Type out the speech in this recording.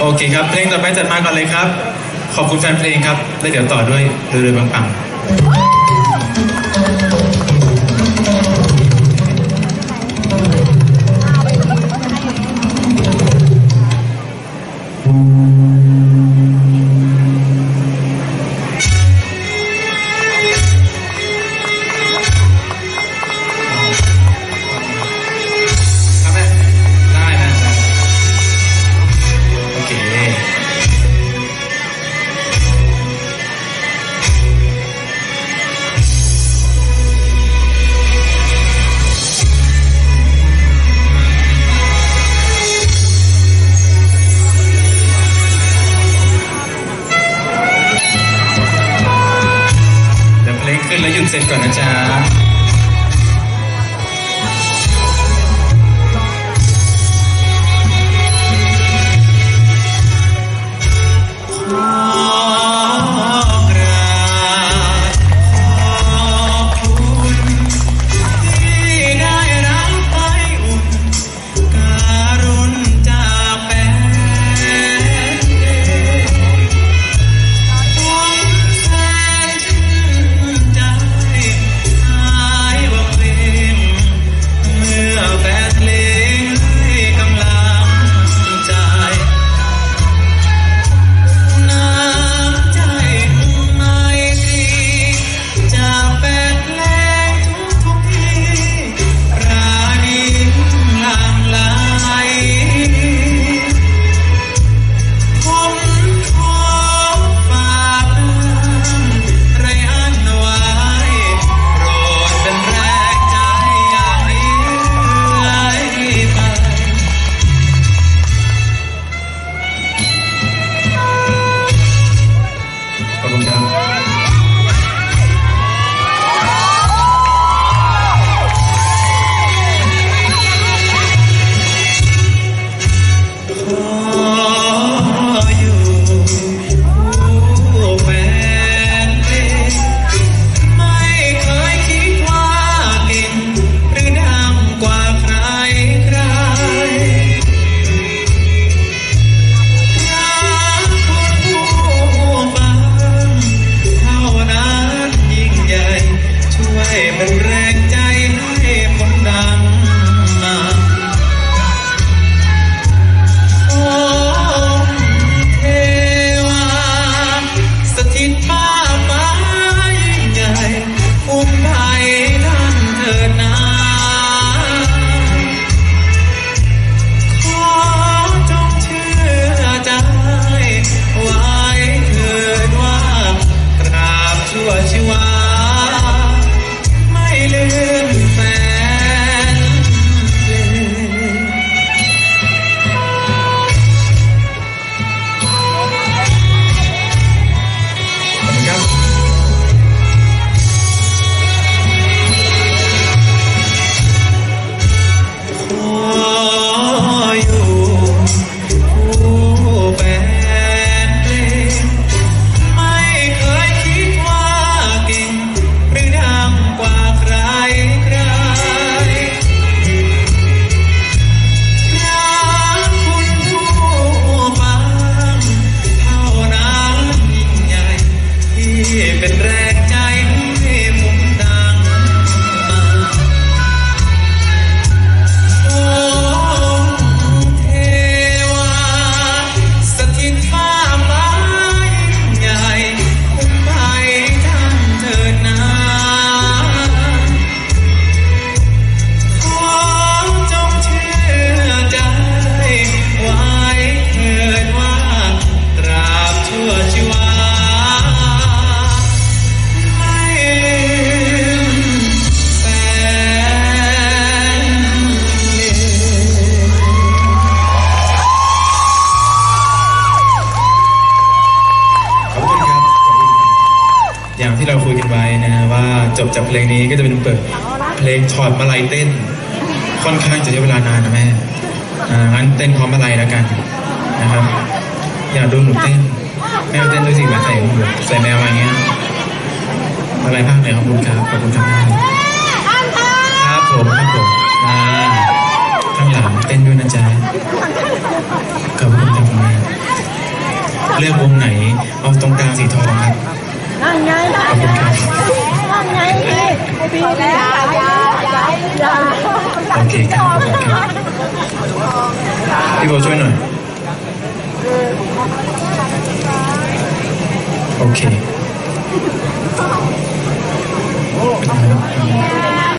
โอเคครับ เพลงต่อไปจัดมาก่อนเลยครับ ขอบคุณแฟนเพลงครับ แล้วเดี๋ยวต่อด้วยเรื่อยๆปังๆ เดี๋ยวเพลงขึ้นแล้วหยุดเสร็จก่อนนะจ๊ะ ไว้นะฮะว่าจบจากเพลงนี้ก็จะเป็นเปิดเพลงถอดมาลัยเต้น ค่อนข้างจะใช้เวลานานนะแม่อ่างั้นเต้นพร้อมมาลัยแล้วกันนะครับ อยากดูหนูเต้นแม่เต้นด้วยสิแบบใส่หมวกใส่แมวมาอย่างเงี้ยอะไรภาคไหนขอบคุณครับขอบคุณครับครับผมครับผมอ่าข้างหลังเต้นด้วยนะจ๊ะขอบคุณครับคุณแม่เลือกวงไหนเอาตรงกลางสีทองครับนั่นไง พี่พี่แล้วยายายาโอเคครับขอบคุณครับพี่โบช่วยหน่อย โอเค